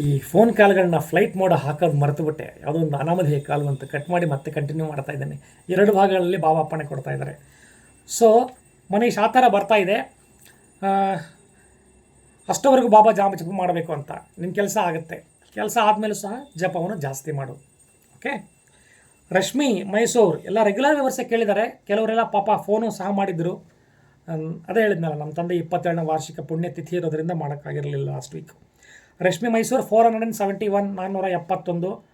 ಈ phone ಕಾಲ್ಗಳನ್ನ flight mode ಹಾಕೋದು ಮರೆತುಬಿಟ್ಟೆ. ಯಾವುದೋ ಒಂದು ಅನಾಮಧೇಯ ಕಾಲು ಅಂತ ಕಟ್ ಮಾಡಿ ಮತ್ತೆ ಕಂಟಿನ್ಯೂ ಮಾಡ್ತಾ ಇದ್ದೇನೆ. ಎರಡು ಭಾಗಗಳಲ್ಲಿ ಬಾಬಾ ಅಪ್ಪಣೆ ಕೊಡ್ತಾ ಇದ್ದಾರೆ. ಸೊ ಮನೀಶ್, ಆ ಥರ ಬರ್ತಾ ಇದೆ. ಅಷ್ಟವರೆಗೂ ಬಾಬಾ ಜಾಮ ಜಪ ಮಾಡಬೇಕು ಅಂತ. ನಿಮ್ಮ ಕೆಲಸ ಆಗುತ್ತೆ. ಕೆಲಸ ಆದಮೇಲೂ ಸಹ ಜಪವನ್ನು ಜಾಸ್ತಿ ಮಾಡು. ಓಕೆ ರಶ್ಮಿ, ಮೈಸೂರು, ಎಲ್ಲ ರೆಗ್ಯುಲರ್ ವ್ಯವಸ್ಥೆ ಕೇಳಿದ್ದಾರೆ. ಕೆಲವರೆಲ್ಲ ಪಾಪ ಫೋನು ಸಹ ಮಾಡಿದ್ದರು ಅದೇ ಹೇಳಿದ್ನಲ್ಲ, ನಮ್ಮ ತಂದೆ ಇಪ್ಪತ್ತೇಳನೇ ವಾರ್ಷಿಕ ಪುಣ್ಯತಿಥಿ ಇರೋದರಿಂದ ಮಾಡೋಕ್ಕಾಗಿರಲಿಲ್ಲ last week Rashmi Mysuru four hundred and seventy one ನಾನ್ನೂರ ಎಪ್ಪತ್ತೊಂದು.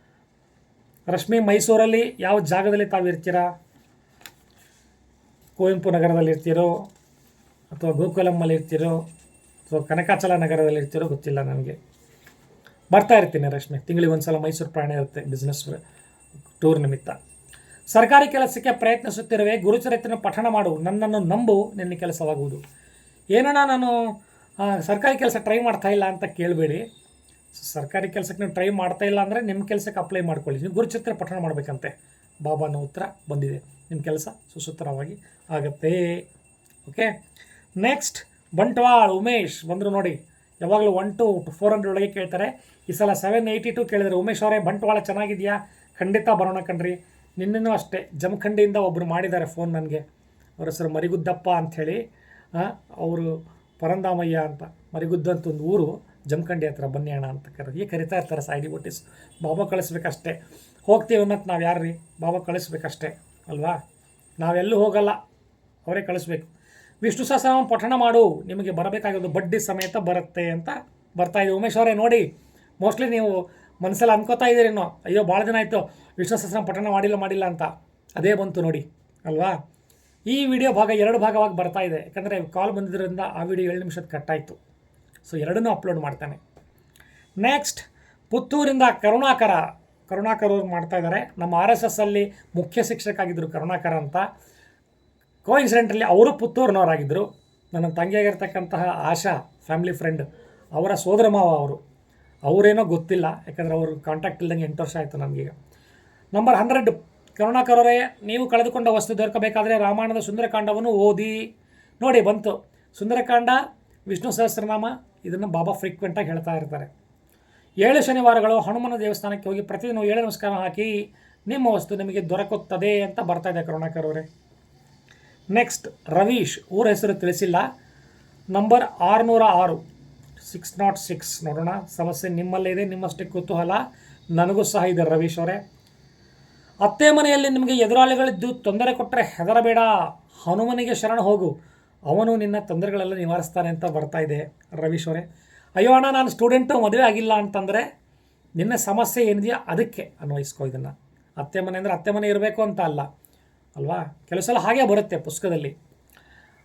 ರಶ್ಮಿ ಮೈಸೂರಲ್ಲಿ ಯಾವ ಜಾಗದಲ್ಲಿ ತಾವು ಇರ್ತೀರಾ? ಕುವೆಂಪು ನಗರದಲ್ಲಿ ಇರ್ತೀರೋ? ಅಥವಾ ಗೋಕುಲಮ್ಮಲ್ಲಿ ಇರ್ತೀರೋ? ಅಥವಾ ಕನಕಾಚಲ ನಗರದಲ್ಲಿ ಇರ್ತೀರೋ? ಗೊತ್ತಿಲ್ಲ ನನಗೆ. ಬರ್ತಾ ಇರ್ತೀನಿ ರಶ್ಮಿ. ತಿಂಗಳಿಗೆ ಒಂದು ಸಲ ಮೈಸೂರು ಪ್ರಯಾಣ ಇರುತ್ತೆ ಬಿಸ್ನೆಸ್ ಟೂರ್ ನಿಮಿತ್ತ. ಸರ್ಕಾರಿ ಕೆಲಸಕ್ಕೆ ಪ್ರಯತ್ನಿಸುತ್ತಿರುವೆ. ಗುರುಚರಿತ್ರೆನ ಪಠಣ ಮಾಡು. ನನ್ನನ್ನು ನಂಬು. ನಿನ್ನ ಕೆಲಸವಾಗುವುದು. ಏನಣ್ಣ ನಾನು ಸರ್ಕಾರಿ ಕೆಲಸ ಟ್ರೈ ಮಾಡ್ತಾ ಇಲ್ಲ ಅಂತ ಕೇಳಬೇಡಿ. ಸರ್ಕಾರಿ ಕೆಲಸಕ್ಕೆ ನೀವು ಟ್ರೈ ಮಾಡ್ತಾ ಇಲ್ಲ ಅಂದರೆ ನಿಮ್ಮ ಕೆಲಸಕ್ಕೆ ಅಪ್ಲೈ ಮಾಡ್ಕೊಳ್ಳಿ. ನೀವು ಗುರುಚಿತ್ರ ಪಠಣ ಮಾಡಬೇಕಂತೆ. ಬಾಬಾನ ಉತ್ತರ ಬಂದಿದೆ. ನಿಮ್ಮ ಕೆಲಸ ಸುಸೂತ್ರವಾಗಿ ಆಗತ್ತೆ. ಓಕೆ? ನೆಕ್ಸ್ಟ್ ಬಂಟ್ವಾಳ್, ಉಮೇಶ್ ಬಂದರು ನೋಡಿ. ಯಾವಾಗಲೂ ಒನ್ ಟು ಫೋರ್ ಹಂಡ್ರೆಡ್ ಒಳಗೆ ಕೇಳ್ತಾರೆ. ಈ ಸಲ ಸೆವೆನ್ ಏಯ್ಟಿ ಟು ಕೇಳಿದರೆ, ಉಮೇಶ್ ಅವರೇ, ಬಂಟ್ವಾಳ ಚೆನ್ನಾಗಿದೆಯಾ? ಖಂಡಿತ ಬರೋಣ ಕಣ್ರಿ. ನಿನ್ನೆನೂ ಅಷ್ಟೇ ಜಮಖಂಡಿಯಿಂದ ಒಬ್ಬರು ಮಾಡಿದ್ದಾರೆ ಫೋನ್ ನನಗೆ. ಅವರ ಹೆಸರು ಮರಿಗುದ್ದಪ್ಪ ಅಂಥೇಳಿ. ಅವರು ಪರಂದಾಮಯ್ಯ ಅಂತ ಮರಿಗುದ್ದಂತ ಒಂದು ಊರು ಜಮಖಂಡಿ ಹತ್ರ, ಬನ್ನಿ ಅಂತ ಕರೆದು ಈಗ ಕರಿತಾ ಇರ್ತಾರೆ ಸಾಯಿಡಿ ಬೋಟಿಸ್ ಬಾಬಾ ಕಳಿಸ್ಬೇಕಷ್ಟೇ. ಹೋಗ್ತೀವಿ ಅನ್ನೋದು ನಾವು ಯಾರ್ರಿ? ಬಾಬಾ ಕಳಿಸ್ಬೇಕಷ್ಟೇ, ಅಲ್ವಾ? ನಾವೆಲ್ಲೂ ಹೋಗಲ್ಲ, ಅವರೇ ಕಳಿಸ್ಬೇಕು. ವಿಷ್ಣು ಸಹಸ್ರನಾಮ ಪಠಣ ಮಾಡು, ನಿಮಗೆ ಬರಬೇಕಾಗಿರೋದು ಬಡ್ಡಿ ಸಮೇತ ಬರುತ್ತೆ ಅಂತ ಬರ್ತಾ ಇದೆ ಉಮೇಶ್ ಅವರೇ, ನೋಡಿ. ಮೋಸ್ಟ್ಲಿ ನೀವು ಮನಸ್ಸಲ್ಲಿ ಅನ್ಕೋತಾ ಇದ್ದೀರೇನೋ ಅಯ್ಯೋ ಭಾಳ ದಿನ ಆಯಿತು. ವಿಷ್ಣು ಸಹಸ್ರನಾಮ ಪಠಣ ಮಾಡಿಲ್ಲ ಮಾಡಿಲ್ಲ ಅಂತ. ಅದೇ ಬಂತು ನೋಡಿ, ಅಲ್ವಾ? ಈ ವಿಡಿಯೋ ಭಾಗ ಎರಡು ಭಾಗವಾಗಿ ಬರ್ತಾ ಇದೆ. ಯಾಕಂದರೆ ಕಾಲ್ ಬಂದಿದ್ದರಿಂದ ಆ ವಿಡಿಯೋ ಏಳು ನಿಮಿಷದ ಕಟ್ಟಾಯಿತು ಸೊ ಎರಡನ್ನೂ ಅಪ್ಲೋಡ್ ಮಾಡ್ತಾನೆ. ನೆಕ್ಸ್ಟ್ ಪುತ್ತೂರಿಂದ ಕರುಣಾಕರ. ಕರುಣಾಕರ್ ಅವ್ರು ಮಾಡ್ತಾ ಇದ್ದಾರೆ ನಮ್ಮ ಆರ್ ಎಸ್ ಎಸ್ ಅಲ್ಲಿ ಮುಖ್ಯ ಶಿಕ್ಷಕಾಗಿದ್ದರು ಕರುಣಾಕರ ಅಂತ. ಕೋ ಇನ್ಸಿಡೆಂಟಲ್ಲಿ ಅವರು ಪುತ್ತೂರಿನವರಾಗಿದ್ದರು ನನ್ನ ತಂಗಿಯಾಗಿರ್ತಕ್ಕಂತಹ ಆಶಾ ಫ್ಯಾಮಿಲಿ ಫ್ರೆಂಡ್ ಅವರ ಸೋದರ ಮಾವ ಅವರು. ಅವರೇನೋ ಗೊತ್ತಿಲ್ಲ. ಯಾಕಂದರೆ ಅವರು ಕಾಂಟ್ಯಾಕ್ಟ್ ಇಲ್ದಂಗೆ ಎಂಟು ವರ್ಷ ಆಯಿತು ನಮಗೀಗ ನಂಬರ್ ಹಂಡ್ರೆಡ್ ಕರುಣಾಕರ್ ಅವರೇ ನೀವು ಕಳೆದುಕೊಂಡ ವಸ್ತು ದೊರಕಬೇಕಾದರೆ ರಾಮಾಯಣದ ಸುಂದರಕಾಂಡವನ್ನು ಓದಿ ನೋಡಿ ಬಂತು. ಸುಂದರಕಾಂಡ, ವಿಷ್ಣು ಸಹಸ್ರನಾಮ, ಇದನ್ನು ಬಾಬಾ ಫ್ರೀಕ್ವೆಂಟಾಗಿ ಹೇಳ್ತಾ ಇರ್ತಾರೆ. ಏಳು ಶನಿವಾರಗಳು ಹನುಮನ ದೇವಸ್ಥಾನಕ್ಕೆ ಹೋಗಿ ಪ್ರತಿದಿನ ಏಳು ನಮಸ್ಕಾರ ಹಾಕಿ ನಿಮ್ಮ ವಸ್ತು ನಿಮಗೆ ದೊರಕುತ್ತದೆ ಅಂತ ಬರ್ತಾ ಇದೆ ಕರುಣಾಕರವರೇ ನೆಕ್ಸ್ಟ್ ರವೀಶ್, ಊರ ಹೆಸರು ತಿಳಿಸಿಲ್ಲ. ನಂಬರ್ ಆರುನೂರ ಆರು ಸಿಕ್ಸ್ ನಾಟ್ ಸಿಕ್ಸ್ ನೋಡೋಣ. ಸಮಸ್ಯೆ ನಿಮ್ಮಲ್ಲೇ ಇದೆ, ನಿಮ್ಮಷ್ಟೇ ಕುತೂಹಲ. ನನಗೂ ಸಹ ಇದೆ ರವೀಶ್ ಅವರೇ. ಅತ್ತೆ ಮನೆಯಲ್ಲಿ ನಿಮಗೆ ಎದುರಾಳಿಗಳಿದ್ದು ತೊಂದರೆ ಕೊಟ್ಟರೆ ಹೆದರಬೇಡ. ಹನುಮನಿಗೆ ಶರಣ ಹೋಗು. ಅವನು ನಿನ್ನ ತೊಂದರೆಗಳೆಲ್ಲ ನಿವಾರಿಸ್ತಾನೆ ಅಂತ ಬರ್ತಾ ಇದೆ ರವೀಶ್ ಅವರೇ. ಅಯ್ಯೋ ಅಣ್ಣ, ನಾನು ಸ್ಟೂಡೆಂಟು, ಮದುವೆ ಆಗಿಲ್ಲ ಅಂತಂದರೆ ನಿನ್ನ ಸಮಸ್ಯೆ ಏನಿದೆಯಾ ಅದಕ್ಕೆ ಅನ್ವಯಿಸ್ಕೋ ಇದನ್ನು. ಅತ್ತೆ ಮನೆ ಅಂದರೆ ಅತ್ತೆ ಮನೆ ಇರಬೇಕು ಅಂತ ಅಲ್ಲ. ಅಲ್ವಾ? ಕೆಲವು ಸಲ ಹಾಗೆ ಬರುತ್ತೆ ಪುಸ್ತಕದಲ್ಲಿ.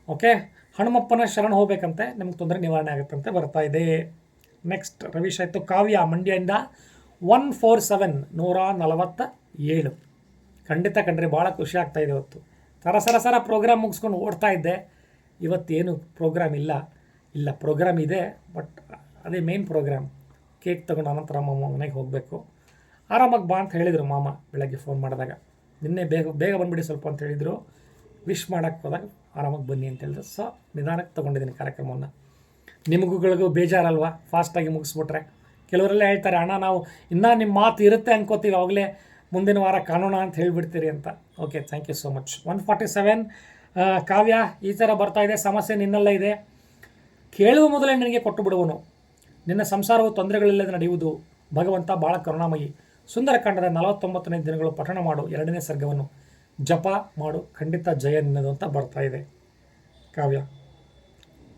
ಓಕೆ? ಹನುಮಪ್ಪನ ಶರಣ ಹೋಗ್ಬೇಕಂತೆ, ನಿಮ್ಗೆ ತೊಂದರೆ ನಿವಾರಣೆ ಆಗುತ್ತಂತೆ ಬರ್ತಾ ಇದೆ. ನೆಕ್ಸ್ಟ್ ರವೀಶ್ ಆಯಿತು ಕಾವ್ಯ ಮಂಡ್ಯದಿಂದ. ಒನ್ ಫೋರ್ ಸೆವೆನ್ ನೂರ ನಲವತ್ತ ಏಳು ಖಂಡಿತ ಕಂಡ್ರೆ ಭಾಳ ಖುಷಿ ಆಗ್ತಾ ಇದೆ ಇವತ್ತು. ಸರ ಸರ ಸರ ಪ್ರೋಗ್ರಾಮ್ ಮುಗಿಸ್ಕೊಂಡು ಓಡ್ತಾ ಇದ್ದೆ. ಇವತ್ತೇನು ಪ್ರೋಗ್ರಾಮ್ ಇಲ್ಲ. ಇಲ್ಲ ಪ್ರೋಗ್ರಾಮ್ ಇದೆ ಬಟ್ ಅದೇ ಮೇನ್ ಪ್ರೋಗ್ರಾಮ್ ಕೇಕ್ ತಗೊಂಡು ಅನಂತರ ಮಾಮ ಮನೆಗೆ ಹೋಗಬೇಕು. ಆರಾಮಾಗಿ ಬಾ ಅಂತ ಹೇಳಿದರು ಮಾಮ ಬೆಳಗ್ಗೆ ಫೋನ್ ಮಾಡಿದಾಗ. ನಿನ್ನೆ ಬೇಗ ಬೇಗ ಬಂದುಬಿಡಿ ಸ್ವಲ್ಪ ಅಂತ ಹೇಳಿದರು. ವಿಶ್ ಮಾಡೋಕ್ಕೆ ಹೋದಾಗ ಆರಾಮಾಗಿ ಬನ್ನಿ ಅಂತ ಹೇಳಿದ್ರು. ಸೊ ನಿಧಾನಕ್ಕೆ ತೊಗೊಂಡಿದ್ದೀನಿ ಕಾರ್ಯಕ್ರಮವನ್ನು. ನಿಮಗೂಗಳಿಗೂ ಬೇಜಾರಲ್ವಾ? ಫಾಸ್ಟಾಗಿ ಮುಗಿಸ್ಬಿಟ್ರೆ. ಕೆಲವರೆಲ್ಲ ಹೇಳ್ತಾರೆ, ಅಣ್ಣ, ನಾವು ಇನ್ನೂ ನಿಮ್ಮ ಮಾತು ಇರುತ್ತೆ ಅನ್ಕೋತೀವಿ, ಅವಾಗಲೇ ಮುಂದಿನ ವಾರ ಕಾಣೋಣ ಅಂತ ಹೇಳಿಬಿಡ್ತೀರಿ ಅಂತ. Okay thank you so much one forty seven Kavya, ಈ ಥರ ಬರ್ತಾ ಇದೆ, ಸಮಸ್ಯೆ ನಿನ್ನಲ್ಲೇ ಇದೆ. ಕೇಳುವ ಮೊದಲೇ ನಿನಗೆ ಕೊಟ್ಟು ಬಿಡುವನು. ನಿನ್ನ ಸಂಸಾರವು ತೊಂದರೆಗಳಿಲ್ಲದೆ ನಡೆಯುವುದು. ಭಗವಂತ ಭಾಳ ಕರುಣಾಮಯಿ. ಸುಂದರಕಾಂಡದ ನಲವತ್ತೊಂಬತ್ತನೇ ದಿನಗಳು ಪಠಣ ಮಾಡು, ಎರಡನೇ ಸರ್ಗವನ್ನು. ಜಪ ಮಾಡು, ಖಂಡಿತ ಜಯ ನಿನ್ನದು ಅಂತ ಬರ್ತಾ ಇದೆ. ಕಾವ್ಯ.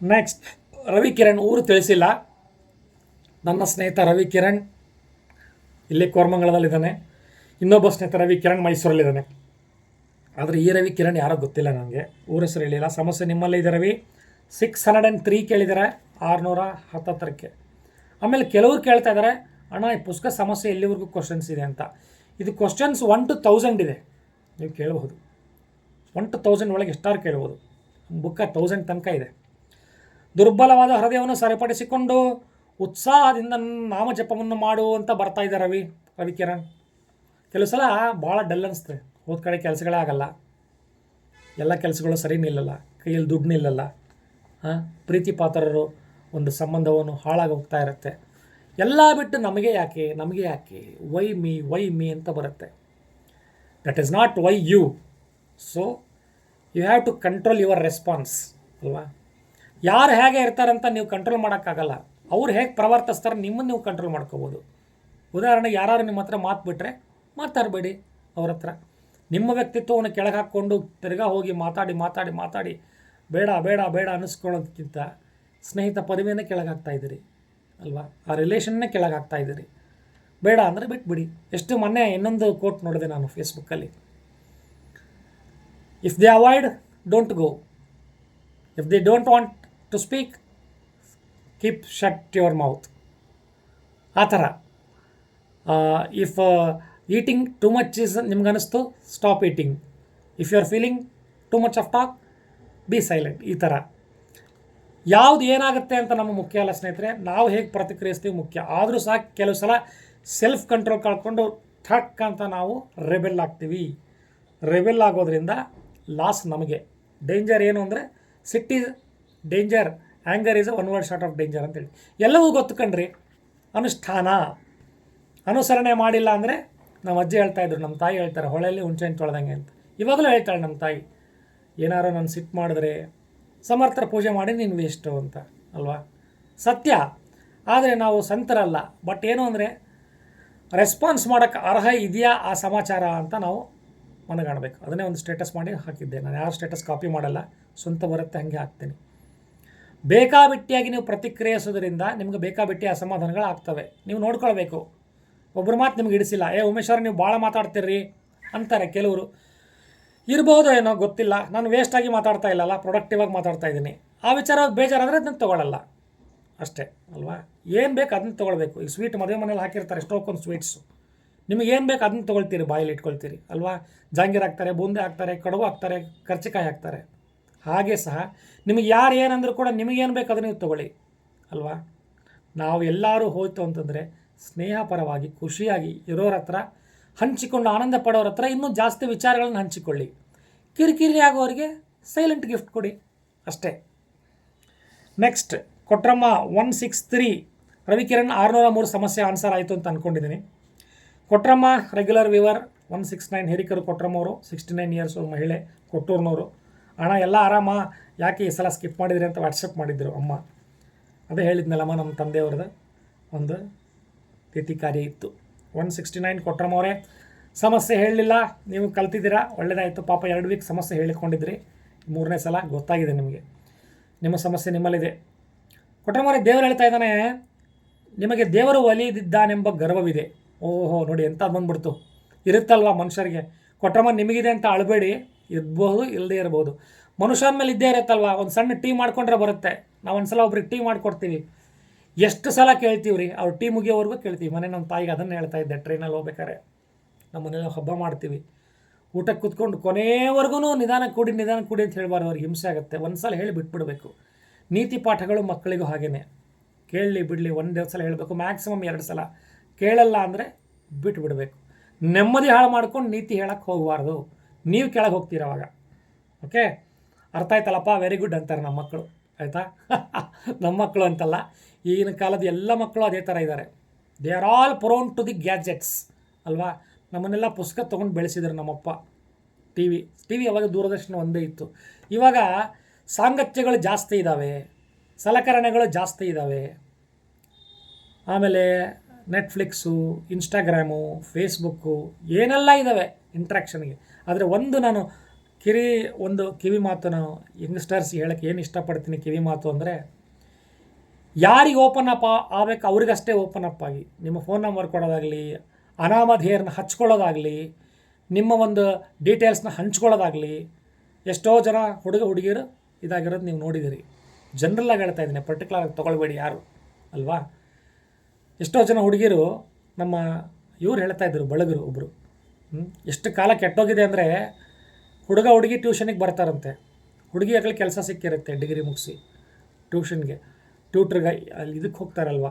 ನೆಕ್ಸ್ಟ್ ರವಿಕಿರಣ್ ಊರು ತಿಳಿಸಿಲ್ಲ. ನನ್ನ ಸ್ನೇಹಿತ ರವಿ ಕಿರಣ್ ಇಲ್ಲಿ ಕೋರ್ಮಂಗಲದಲ್ಲಿದ್ದಾನೆ. ಇನ್ನೊಬ್ಬ ಸ್ನೇಹಿತ ರವಿ ಕಿರಣ್ ಮೈಸೂರಲ್ಲಿದ್ದಾನೆ. ಆದರೆ ಈ ರವಿ ಕಿರಣ್ ಯಾರೋ ಗೊತ್ತಿಲ್ಲ ನನಗೆ. ಊರ ಹೆಸರು ಹೇಳಿಲ್ಲ. ಸಮಸ್ಯೆ ನಿಮ್ಮಲ್ಲೇ ಇದೆ Ravi. Six hundred and three ಕೇಳಿದ್ದಾರೆ ಆರುನೂರ ಹತ್ತತ್ತರಕ್ಕೆ. ಆಮೇಲೆ ಕೆಲವರು ಕೇಳ್ತಾ ಇದ್ದಾರೆ ಅಣ್ಣ, ಈ ಪುಸ್ತಕ ಸಮಸ್ಯೆ ಎಲ್ಲಿವರೆಗೂ ಕ್ವಶನ್ಸ್ ಇದೆ ಅಂತ. ಇದು ಕ್ವಶನ್ಸ್ ಒನ್ ಟು ತೌಸಂಡ್ ಇದೆ. ನೀವು ಕೇಳಬಹುದು. ಒನ್ ಟು ತೌಸಂಡ್ ಒಳಗೆ ಎಷ್ಟಾರು ಕೇಳ್ಬೋದು ಬುಕ್ಕ ತೌಸಂಡ್ ತನಕ ಇದೆ. ದುರ್ಬಲವಾದ ಹೃದಯವನ್ನು ಸರಿಪಡಿಸಿಕೊಂಡು ಉತ್ಸಾಹದಿಂದ ನಾಮಜಪವನ್ನು ಮಾಡು ಅಂತ ಬರ್ತಾ ಇದೆ ರವಿ ರವಿಕಿರಣ್ ಕೆಲವು ಸಲ ಭಾಳ ಡಲ್ ಅನಿಸ್ತದೆ ಹೋದ ಕಡೆ ಕೆಲಸಗಳೇ ಆಗಲ್ಲ ಎಲ್ಲ ಕೆಲಸಗಳು ಸರಿ ನಿಲ್ಲಲ್ಲ. ಕೈಯಲ್ಲಿ ದುಡ್ಡು ನಿಲ್ಲಲ್ಲ. ಹಾಂ, ಪ್ರೀತಿ ಪಾತ್ರರು ಒಂದು ಸಂಬಂಧವನ್ನು ಹಾಳಾಗಿ ಹೋಗ್ತಾ ಇರುತ್ತೆ. ಎಲ್ಲ ಬಿಟ್ಟು ನಮಗೆ ಯಾಕೆ ನಮಗೆ ಯಾಕೆ? ವೈ ಮೀ ವೈ ಮೀ ಅಂತ ಬರುತ್ತೆ. That is not why you so you have to control your response ಅಲ್ವಾ? ಯಾರು ಹೇಗೆ ಇರ್ತಾರಂತ ನೀವು ಕಂಟ್ರೋಲ್ ಮಾಡೋಕ್ಕಾಗಲ್ಲ. ಅವ್ರು ಹೇಗೆ ಪ್ರವರ್ತಿಸ್ತಾರೆ ನಿಮ್ಮನ್ನು ನೀವು ಕಂಟ್ರೋಲ್ ಮಾಡ್ಕೋಬೋದು. ಉದಾಹರಣೆಗೆ ಯಾರು ನಿಮ್ಮ ಹತ್ರ ಮಾತು ಬಿಟ್ಟರೆ ಮಾತಾಡಬೇಡಿ ಅವ್ರ ಹತ್ರ. ನಿಮ್ಮ ವ್ಯಕ್ತಿತ್ವವನ್ನು ಕೆಳಗೆ ಹಾಕ್ಕೊಂಡು ತಿರ್ಗಾ ಹೋಗಿ ಮಾತಾಡಿ ಮಾತಾಡಿ ಮಾತಾಡಿ ಬೇಡ ಬೇಡ ಬೇಡ ಅನ್ನಿಸ್ಕೊಳ್ಳೋದಕ್ಕಿಂತ ಸ್ನೇಹಿತ ಪದವಿಯನ್ನೇ ಕೆಳಗೆ ಹಾಕ್ತಾಯಿದ್ದೀರಿ ಅಲ್ವಾ? ಆ ರಿಲೇಷನ್ನೇ ಕೆಳಗೆ ಹಾಕ್ತಾಯಿದ್ದೀರಿ ಬೇಡ ಅಂದರೆ ಬಿಟ್ಬಿಡಿ. ಎಷ್ಟು ಮೊನ್ನೆ ಇನ್ನೊಂದು ಕೋಟ್ ನೋಡಿದೆ ನಾನು ಫೇಸ್ಬುಕ್ಕಲ್ಲಿ if they avoid don't go if they don't want to speak keep shut your mouth ಆ ಥರ. If eating too much is ನಿಮ್ಗೆ ಅನ್ನಿಸ್ತು stop eating if you are feeling too much of talk be silent ಈ ಥರ. ಯಾವ್ದು ಏನಾಗುತ್ತೆ ಅಂತ ನಮ್ಮ ಮುಖ್ಯ ಅಲ್ಲ ಸ್ನೇಹಿತರೆ, ನಾವು ಹೇಗೆ ಪ್ರತಿಕ್ರಿಯಿಸ್ತೀವಿ ಮುಖ್ಯ. ಆದರೂ ಸಹ ಕೆಲವು ಸಲ ಸೆಲ್ಫ್ ಕಂಟ್ರೋಲ್ ಕಳ್ಕೊಂಡು ಥಕ್ ಅಂತ ನಾವು ರೆಬೆಲ್ ಆಗ್ತೀವಿ. ರೆಬೆಲ್ ಆಗೋದ್ರಿಂದ ಲಾಸ್ ನಮಗೆ. ಡೇಂಜರ್ ಏನು ಅಂದರೆ ಸಿಟ್ಟಿ danger anger is one word short of danger ಅಂತೇಳಿ. ಎಲ್ಲವೂ ಗೊತ್ತುಕೊಂಡ್ರಿ ಅನುಷ್ಠಾನ. ಅನುಸರಣೆ ಮಾಡಿಲ್ಲ ಅಂದರೆ ನಮ್ಮ ಅಜ್ಜಿ ಹೇಳ್ತಾ ಇದ್ರು, ನಮ್ಮ ತಾಯಿ ಹೇಳ್ತಾರೆ, ಹೊಳೆಯಲ್ಲಿ ಹುಣ್ಸೆಹಣ್ಣು ತೊಳೆದಂಗೆ ಅಂತ. ಇವಾಗಲೂ ಹೇಳ್ತಾಳೆ ನಮ್ಮ ತಾಯಿ, ಏನಾರೋ ನಾನು ಸಿಟ್ಟು ಮಾಡಿದ್ರೆ ಸಮರ್ಥರ ಪೂಜೆ ಮಾಡಿ, ನೀನು ವೇಸ್ಟು ಅಂತ. ಅಲ್ವಾ? ಸತ್ಯ. ಆದರೆ ನಾವು ಸಂತರಲ್ಲ. ಬಟ್ ಏನು ಅಂದರೆ ರೆಸ್ಪಾನ್ಸ್ ಮಾಡೋಕ್ಕೆ ಅರ್ಹ ಇದೆಯಾ ಆ ಸಮಾಚಾರ ಅಂತ ನಾವು ಮನಗಾಣಬೇಕು. ಅದನ್ನೇ ಒಂದು ಸ್ಟೇಟಸ್ ಮಾಡಿ ಹಾಕಿದ್ದೆ. ನಾನು ಯಾರು ಸ್ಟೇಟಸ್ ಕಾಪಿ ಮಾಡಲ್ಲ. ಸ್ವಂತ ಬರುತ್ತೆ, ಹಾಗೆ ಹಾಕ್ತೀನಿ. ಬೇಕಾಬಿಟ್ಟಿಯಾಗಿ ನೀವು ಪ್ರತಿಕ್ರಿಯಿಸೋದ್ರಿಂದ ನಿಮ್ಗೆ ಬೇಕಾಬಿಟ್ಟಿ ಅಸಮಾಧಾನಗಳು ಆಗ್ತವೆ ನೀವು ನೋಡ್ಕೊಳ್ಬೇಕು. ಒಬ್ಬರು ಮಾತು ನಿಮ್ಗೆ ಹಿಡಿಸಿಲ್ಲ. ಏ, ಉಮೇಶ್ ಅವ್ರೆ, ನೀವು ಭಾಳ ಮಾತಾಡ್ತೀರಿ ಅಂತಾರೆ ಕೆಲವರು. ಇರ್ಬೋದು ಏನೋ ಗೊತ್ತಿಲ್ಲ. ನಾನು ವೇಸ್ಟಾಗಿ ಮಾತಾಡ್ತಾ ಇಲ್ಲಲ್ಲ ಪ್ರೊಡಕ್ಟಿವಾಗಿ ಮಾತಾಡ್ತಾ ಇದ್ದೀನಿ. ಆ ವಿಚಾರ ಬೇಜಾರಾದರೆ ಅದನ್ನ ತೊಗೊಳ್ಳಲ್ಲ ಅಷ್ಟೇ, ಅಲ್ವಾ? ಏನು ಬೇಕು ಅದನ್ನ ತೊಗೊಳ್ಬೇಕು. ಈ ಸ್ವೀಟ್ ಮದುವೆ ಮನೇಲಿ ಹಾಕಿರ್ತಾರೆ ಎಷ್ಟೊಕ್ಕೊಂದು ಸ್ವೀಟ್ಸು ನಿಮಗೆ ಏನು ಬೇಕು ಅದನ್ನ ತೊಗೊಳ್ತೀರಿ, ಬಾಯಲ್ಲಿ ಇಟ್ಕೊಳ್ತೀರಿ, ಅಲ್ವಾ? ಜಾಂಗೀರ್ ಹಾಕ್ತಾರೆ, ಬೂಂದಿ ಹಾಕ್ತಾರೆ, ಕಡುಬು ಹಾಕ್ತಾರೆ, ಕರ್ಚಿಕಾಯಿ ಹಾಕ್ತಾರೆ. ಹಾಗೆ ಸಹ ನಿಮಗೆ ಯಾರು ಏನಂದರೂ ಕೂಡ ನಿಮಗೇನು ಬೇಕು ಅದನ್ನು ನೀವು ತಗೊಳ್ಳಿ, ಅಲ್ವಾ? ನಾವು ಎಲ್ಲರೂ ಹೋಯ್ತು ಅಂತಂದರೆ ಸ್ನೇಹಪರವಾಗಿ, ಖುಷಿಯಾಗಿ ಇರೋರ ಹತ್ರ, ಹಂಚಿಕೊಂಡು ಆನಂದ ಪಡೋರ ಹತ್ರ ಇನ್ನೂ ಜಾಸ್ತಿ ವಿಚಾರಗಳನ್ನು ಹಂಚಿಕೊಳ್ಳಿ. ಕಿರಿಕಿರಿ ಆಗೋರಿಗೆ ಸೈಲೆಂಟ್ ಗಿಫ್ಟ್ ಕೊಡಿ ಅಷ್ಟೇ. Next Kotramma one six three Ravikiran ಆರುನೂರ ಮೂರು ಸಮಸ್ಯೆ ಆನ್ಸರ್ ಆಯಿತು ಅಂತ ಅಂದ್ಕೊಂಡಿದ್ದೀನಿ Kotramma regular viewer one six nine ಹಿರಿಕರು Kotramma ಅವರು ಸಿಕ್ಸ್ಟಿ ನೈನ್ ಇಯರ್ಸ್ ಮಹಿಳೆ, ಕೊಟ್ಟೂರ್ನವರು. ಹಣ ಎಲ್ಲ ಆರಾಮ? ಯಾಕೆ ಈ ಸಲ ಸ್ಕಿಪ್ ಮಾಡಿದ್ರಿ ಅಂತ ವಾಟ್ಸಪ್ ಮಾಡಿದ್ರು ಅಮ್ಮ. ಅದೇ ಹೇಳಿದ್ನಲ್ಲಮ್ಮ ನಮ್ಮ ತಂದೆಯವ್ರದ್ದು ಒಂದು ತಿಥಿ ಕಾರ್ಯ ಇತ್ತು. ಒನ್ ಸಿಕ್ಸ್ಟಿ ನೈನ್ ಕೊಟ್ರಮ್ಮವರೇ ಸಮಸ್ಯೆ ಹೇಳಲಿಲ್ಲ. ನೀವು ಕಲ್ತಿದ್ದೀರಾ? ಒಳ್ಳೆಯದಾಯಿತು ಪಾಪ ಎರಡು ವೀಕ್ ಸಮಸ್ಯೆ ಹೇಳಿಕೊಂಡಿದ್ರಿ. ಮೂರನೇ ಸಲ ಗೊತ್ತಾಗಿದೆ ನಿಮಗೆ. ನಿಮ್ಮ ಸಮಸ್ಯೆ ನಿಮ್ಮಲ್ಲಿದೆ. ಕೊಟ್ರಮ್ಮವರೇ ದೇವರು ಹೇಳ್ತಾ ಇದ್ದಾನೆ, ನಿಮಗೆ ದೇವರು ಒಲಿದಿದ್ದಾನೆಂಬ ಗರ್ವವಿದೆ. ಓಹೋ, ನೋಡಿ ಎಂಥ ಬಂದ್ಬಿಡ್ತು. ಇರುತ್ತಲ್ವ ಮನುಷ್ಯರಿಗೆ? ಕೊಟ್ರಮ್ಮ, ನಿಮಗಿದೆ ಅಂತ ಅಳಬೇಡಿ. ಇರ್ಬೋದು ಇಲ್ಲದೇ ಇರ್ಬೋದು. ಮನುಷ್ಯನ ಮೇಲೆ ಇದ್ದೇ ಇರುತ್ತಲ್ವ? ಒಂದು ಸಣ್ಣ ಟೀ ಮಾಡ್ಕೊಂಡ್ರೆ ಬರುತ್ತೆ. ನಾವು ಒಂದು ಸಲ ಒಬ್ರಿಗೆ ಟೀ ಮಾಡ್ಕೊಡ್ತೀವಿ. ಎಷ್ಟು ಸಲ ಕೇಳ್ತೀವಿ ರೀ ಅವ್ರು ಟೀ ಮುಗಿಯೋವರೆಗೂ ಕೇಳ್ತೀವಿ. ಮನೆ ನಮ್ಮ ತಾಯಿಗೆ ಅದನ್ನು ಹೇಳ್ತಾ ಇದ್ದೆ, ಟ್ರೈನಲ್ಲಿ ಹೋಗ್ಬೇಕಾರೆ ನಮ್ಮ ಮನೇಲಿ ಹಬ್ಬ ಮಾಡ್ತೀವಿ. ಊಟಕ್ಕೆ ಕುತ್ಕೊಂಡು ಕೊನೆಯವರೆಗೂ ನಿಧಾನ ಕೂಡಿ ನಿಧಾನ ಕೂಡಿ ಅಂತ ಹೇಳ್ಬಾರ್ದು. ಅವ್ರಿಗೆ ಹಿಂಸೆ ಆಗುತ್ತೆ. ಒಂದು ಸಲ ಹೇಳಿ ಬಿಟ್ಬಿಡಬೇಕು. ನೀತಿ ಪಾಠಗಳು ಮಕ್ಕಳಿಗೂ ಹಾಗೇ ಕೇಳಲಿ ಬಿಡಲಿ, ಒಂದೇ ಸಲ ಹೇಳಬೇಕು. ಮ್ಯಾಕ್ಸಿಮಮ್ ಎರಡು ಸಲ. ಕೇಳಲ್ಲ ಅಂದರೆ ಬಿಟ್ಟು ಬಿಡಬೇಕು ನೆಮ್ಮದಿ ಹಾಳು ಮಾಡ್ಕೊಂಡು ನೀತಿ ಹೇಳಕ್ಕೆ ಹೋಗಬಾರ್ದು. ನೀವು ಕೆಳಗೆ ಹೋಗ್ತೀರ ಅವಾಗ. ಓಕೆ ಅರ್ಥ ಆಯ್ತಲ್ಲಪ್ಪ? ವೆರಿ ಗುಡ್ ಅಂತಾರೆ ನಮ್ಮ ಮಕ್ಕಳು. ಆಯಿತಾ? ನಮ್ಮ ಮಕ್ಕಳು ಅಂತಲ್ಲ. ಈಗಿನ ಕಾಲದ ಎಲ್ಲ ಮಕ್ಕಳು ಅದೇ ಥರ ಇದ್ದಾರೆ they are all prone to the gadgets ಅಲ್ವಾ? ನಮ್ಮನ್ನೆಲ್ಲ ಪುಸ್ತಕ ತೊಗೊಂಡು ಬೆಳೆಸಿದ್ರು ನಮ್ಮಪ್ಪ. ಟಿ ವಿ ಟಿ ವಿ ಅವಾಗ ದೂರದರ್ಶನ ಒಂದೇ ಇತ್ತು. ಇವಾಗ ಸಾಂಗತ್ಯಗಳು ಜಾಸ್ತಿ ಇದ್ದಾವೆ ಸಲಕರಣೆಗಳು ಜಾಸ್ತಿ ಇದ್ದಾವೆ ಆಮೇಲೆ ನೆಟ್ಫ್ಲಿಕ್ಸು ಇನ್ಸ್ಟಾಗ್ರಾಮು ಫೇಸ್ಬುಕ್ಕು ಏನೆಲ್ಲ ಇದ್ದಾವೆ ಇಂಟ್ರಾಕ್ಷನ್ಗೆ ಆದರೆ ಒಂದು ನಾನು ಕಿರಿ, ಒಂದು ಕಿವಿ ಮಾತು ನಾನು ಯಂಗ್ಸ್ಟರ್ಸ್ ಹೇಳೋಕ್ಕೆ ಏನು ಇಷ್ಟಪಡ್ತೀನಿ ಕಿವಿ ಮಾತು ಅಂದರೆ, ಯಾರಿಗೆ ಓಪನ್ ಅಪ್ ಆಗಬೇಕು ಅವ್ರಿಗಷ್ಟೇ ಓಪನ್ ಅಪ್ ಆಗಿ. ನಿಮ್ಮ ಫೋನ್ ನಂಬರ್ ಕೊಡೋದಾಗಲಿ ಅನಾಮಧೇಯರನ್ನ ಹಚ್ಕೊಳ್ಳೋದಾಗಲಿ, ನಿಮ್ಮ ಒಂದು ಡೀಟೇಲ್ಸ್ನ ಹಂಚ್ಕೊಳ್ಳೋದಾಗಲಿ, ಎಷ್ಟೋ ಜನ ಹುಡುಗ, ಹುಡುಗಿಯರು ಇದಾಗಿರೋದು ನೀವು ನೋಡಿದಿರಿ. ಜನರಲ್ಲಾಗಿ ಹೇಳ್ತಾ ಇದ್ದೀನಿ ಪರ್ಟಿಕ್ಯುಲರ್ ಆಗಿ ತೊಗೊಳ್ಬೇಡಿ ಯಾರು, ಅಲ್ವಾ? ಎಷ್ಟೋ ಜನ ಹುಡುಗಿರು ನಮ್ಮ, ಇವ್ರು ಹೇಳ್ತಾ ಇದ್ದರು ಬಳಗರು ಒಬ್ಬರು ಎಷ್ಟು ಕಾಲ ಕೆಟ್ಟೋಗಿದೆ ಅಂದರೆ ಹುಡುಗ ಹುಡುಗಿ ಟ್ಯೂಷನಿಗೆ ಬರ್ತಾರಂತೆ. ಹುಡುಗಿ ಆಗಲಿ ಕೆಲಸ ಸಿಕ್ಕಿರುತ್ತೆ ಡಿಗ್ರಿ ಮುಗಿಸಿ ಟ್ಯೂಷನ್ಗೆ. ಟ್ಯೂಟ್ರಿಗೆ ಅಲ್ಲಿ ಇದಕ್ಕೆ ಹೋಗ್ತಾರಲ್ವ?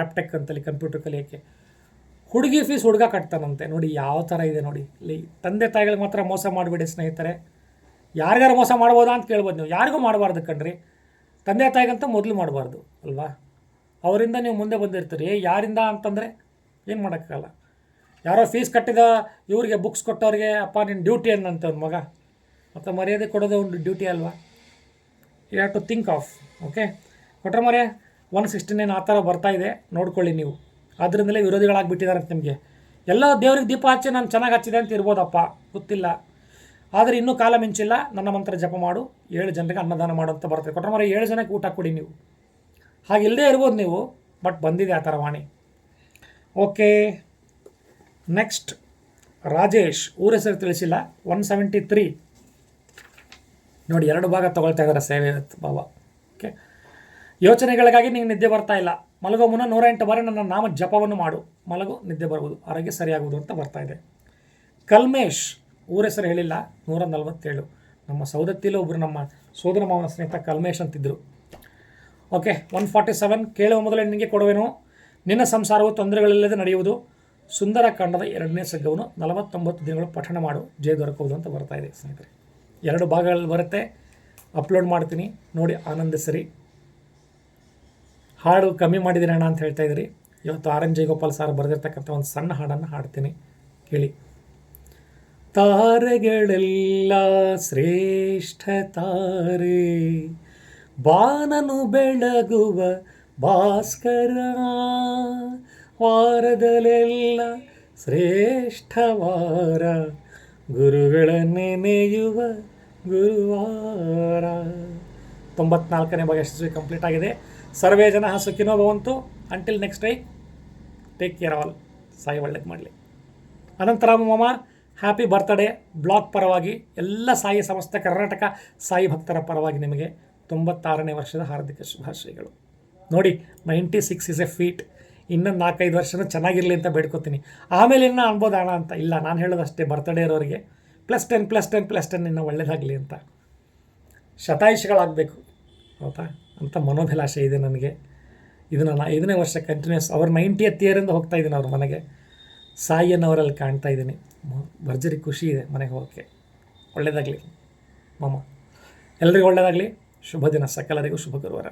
ಆ್ಯಪ್ಟೆಕ್ ಅಂತಲ್ಲಿ ಕಂಪ್ಯೂಟರ್ ಕಲಿಯೋಕ್ಕೆ ಹುಡುಗಿ ಫೀಸ್ ಹುಡುಗ ಕಟ್ತಾನಂತೆ. ನೋಡಿ ಯಾವ ಥರ ಇದೆ ನೋಡಿ. ಇಲ್ಲಿ ತಂದೆ ತಾಯಿಗಳಿಗೆ ಮಾತ್ರ ಮೋಸ ಮಾಡಿಬಿಡಿ ಸ್ನೇಹಿತರೆ. ಯಾರಿಗಾರು ಮೋಸ ಮಾಡ್ಬೋದಾ ಅಂತ ಕೇಳ್ಬೋದು ನೀವು. ಯಾರಿಗೂ ಮಾಡಬಾರ್ದು ಕಣ್ರಿ. ತಂದೆ ತಾಯಿಗಂತ ಮೊದಲು ಮಾಡಬಾರ್ದು, ಅಲ್ವಾ? ಅವರಿಂದ ನೀವು ಮುಂದೆ ಬಂದಿರ್ತೀರಿ. ಯಾರಿಂದ ಅಂತಂದರೆ ಏನು ಮಾಡೋಕ್ಕಾಗಲ್ಲ. ಯಾರೋ ಫೀಸ್ ಕಟ್ಟಿದ, ಇವ್ರಿಗೆ ಬುಕ್ಸ್ ಕೊಟ್ಟವ್ರಿಗೆ, ಅಪ್ಪ ನಿನ್ನ ಡ್ಯೂಟಿ ಅನ್ನಂತ ಅವ್ನ ಮಗ? ಮತ್ತು ಮರ್ಯಾದೆ ಕೊಡೋದು ಒಂದು ಡ್ಯೂಟಿ ಅಲ್ವಾ? You have to think of okay ಕೊಟ್ರೆ ಒನ್ ಸಿಕ್ಸ್ಟಿ ನೈನ್ ಆ ಥರ ಬರ್ತಾ ಇದೆ, ನೋಡ್ಕೊಳ್ಳಿ ನೀವು. ಅದರಿಂದಲೇ ವಿರೋಧಿಗಳಾಗಿಬಿಟ್ಟಿದ್ದಾರೆ ಅಂತ ನಿಮಗೆ. ಎಲ್ಲ ದೇವ್ರಿಗೆ ದೀಪ ಹಚ್ಚಿ ನಾನು ಚೆನ್ನಾಗಿ ಹಚ್ಚಿದೆ ಅಂತ ಇರ್ಬೋದಪ್ಪ, ಗೊತ್ತಿಲ್ಲ. ಆದರೆ ಇನ್ನೂ ಕಾಲ ಮಿಂಚಿಲ್ಲ, ನನ್ನ ಮಂತ್ರ ಜಪ ಮಾಡು, ಏಳು ಜನರಿಗೆ ಅನ್ನದಾನ ಮಾಡು ಅಂತ ಬರ್ತದೆ. ಕೊಟ್ರೆ ಮರೆ ಏಳು ಜನಕ್ಕೆ ಊಟ ಕೊಡಿ ನೀವು. ಹಾಗೆ ಇಲ್ಲದೇ ಇರ್ಬೋದು ನೀವು ಬಟ್ ಬಂದಿದೆ ಆ ಥರ ವಾಣಿ. ಓಕೆ ನೆಕ್ಸ್ಟ್ ರಾಜೇಶ್, ಊರ ಹೆಸರು ತಿಳಿಸಿಲ್ಲ. ಒನ್ ಸೆವೆಂಟಿ ತ್ರೀ ನೋಡಿ, ಎರಡು ಭಾಗ ತೊಗೊಳ್ತಾ ಇದ್ದಾರೆ ಸೇವೆ ಭಾವ. ಓಕೆ ಯೋಚನೆಗಳಿಗಾಗಿ ನಿಂಗೆ ನಿದ್ದೆ ಬರ್ತಾ ಇಲ್ಲ. ಮಲಗೋ ಮುನ್ನ ನೂರ ಎಂಟು ಬಾರಿ ನನ್ನ ನಾಮ ಜಪವನ್ನು ಮಾಡು. ಮಲಗು, ನಿದ್ದೆ ಬರುವುದು ಆರೋಗ್ಯ ಸರಿಯಾಗುವುದು ಅಂತ ಬರ್ತಾ ಇದೆ. ಕಲ್ಮೇಶ್, ಊರ ಹೆಸರು ಹೇಳಿಲ್ಲ. ನೂರ ನಲವತ್ತೇಳು. ನಮ್ಮ ಸೌದತ್ತಿಲೂ ಒಬ್ಬರು ನಮ್ಮ ಸೋದರ ಮಾವನ ಸ್ನೇಹಿತ ಕಲ್ಮೇಶ್ ಅಂತಿದ್ದರು ಓಕೆ ಒನ್ ಫಾರ್ಟಿ ಸೆವೆನ್ ಕೇಳುವ ಮೊದಲೇ ನಿನಗೆ ಕೊಡುವೆನು. ನಿನ್ನ ಸಂಸಾರವು ತೊಂದರೆಗಳಿಲ್ಲದೆ ನಡೆಯುವುದು. ಸುಂದರ ಕಾಂಡದ ಎರಡನೇ ಸಗ್ಗವನ್ನು ನಲವತ್ತೊಂಬತ್ತು ದಿನಗಳು ಪಠಣ ಮಾಡು, ಜಯ ದೊರಕುವುದು ಅಂತ ಬರ್ತಾ ಇದೆ ಸ್ನೇಹಿತರೆ. ಎರಡು ಭಾಗಗಳಲ್ಲಿ ಬರುತ್ತೆ. ಅಪ್ಲೋಡ್ ಮಾಡ್ತೀನಿ. ನೋಡಿ ಆನಂದಿಸಿರಿ ಹಾಡು ಕಮ್ಮಿ ಮಾಡಿದಿರಿ ಅಣ್ಣ ಅಂತ ಹೇಳ್ತಾ ಇದ್ದೀರಿ. ಇವತ್ತು ಆರ್ ಎನ್ ಜಯಗೋಪಾಲ್ ಸರ್ ಬರೆದಿರ್ತಕ್ಕಂಥ ಒಂದು ಸಣ್ಣ ಹಾಡನ್ನು ಹಾಡ್ತೀನಿ. ಕೇಳಿ. ತಾರೆಗಳೆಲ್ಲ ಶ್ರೇಷ್ಠ ತಾರೆ. ಬಾನನು ಬೆಳಗುವ ಭಾಸ್ಕರ ವಾರದಲ್ಲೆಲ್ಲ ಶ್ರೇಷ್ಠ ವಾರ. ಗುರುಗಳ ನೆನೆಯುವ ಗುರುವಾರ. ತೊಂಬತ್ನಾಲ್ಕನೇ ಭಾಗ ಯಶಸ್ವಿ ಕಂಪ್ಲೀಟ್ ಆಗಿದೆ. ಸರ್ವೇ ಜನ ಸುಖಿನೋ ಭವಂತು. Until next time take care all Sai ಒಳ್ಳೇದು ಮಾಡಲಿ. ಅನಂತರ ಮಮ್ಮ ಹ್ಯಾಪಿ ಬರ್ತ್ಡೇ ಬ್ಲಾಕ್ ಪರವಾಗಿ ಎಲ್ಲ ಸಾಯಿ ಸಮಸ್ತ ಕರ್ನಾಟಕ ಸಾಯಿ ಭಕ್ತರ ಪರವಾಗಿ ನಿಮಗೆ ತೊಂಬತ್ತಾರನೇ ವರ್ಷದ ಹಾರ್ದಿಕ ಶುಭಾಶಯಗಳು. ನೋಡಿ ninety six is a feat ಇನ್ನೊಂದು ನಾಲ್ಕೈದು ವರ್ಷನೂ ಚೆನ್ನಾಗಿರಲಿ ಅಂತ ಬೇಡ್ಕೋತೀನಿ. ಆಮೇಲೆ ಇನ್ನೂ ಅನ್ಬೋದು ಅಣ್ಣ ಅಂತ. ಇಲ್ಲ, ನಾನು ಹೇಳೋದಷ್ಟೇ ಬರ್ತಡೇ ಇರೋರಿಗೆ. Plus ten plus ten plus ten ಇನ್ನೂ ಒಳ್ಳೇದಾಗಲಿ ಅಂತ. ಶತಾಯುಷಿಗಳಾಗಬೇಕು. ಹೌದಾ? ಅಂತ ಮನೋಭಿಲಾಷೆ ಇದೆ ನನಗೆ. ಇದು ನಾನು ಐದನೇ ವರ್ಷ ಕಂಟಿನ್ಯೂಸ್ ಅವ್ರ ನೈಂಟಿಯತ್ ಇಯರಿಂದ ಹೋಗ್ತಾ ಇದ್ದೀನಿ ಅವ್ರ ಮನೆಗೆ. ಸಾಯಿಯನ್ನವರಲ್ಲಿ ಕಾಣ್ತಾ ಇದ್ದೀನಿ ಭರ್ಜರಿ ಖುಷಿ ಇದೆ ಮನೆಗೆ ಹೋಗೋಕ್ಕೆ. ಒಳ್ಳೆಯದಾಗಲಿ ಮಾಮ. ಎಲ್ಲರಿಗೂ ಒಳ್ಳೆಯದಾಗಲಿ ಶುಭ ದಿನ. ಸಕಲರಿಗೂ ಶುಭ ಗುರುವಾರ.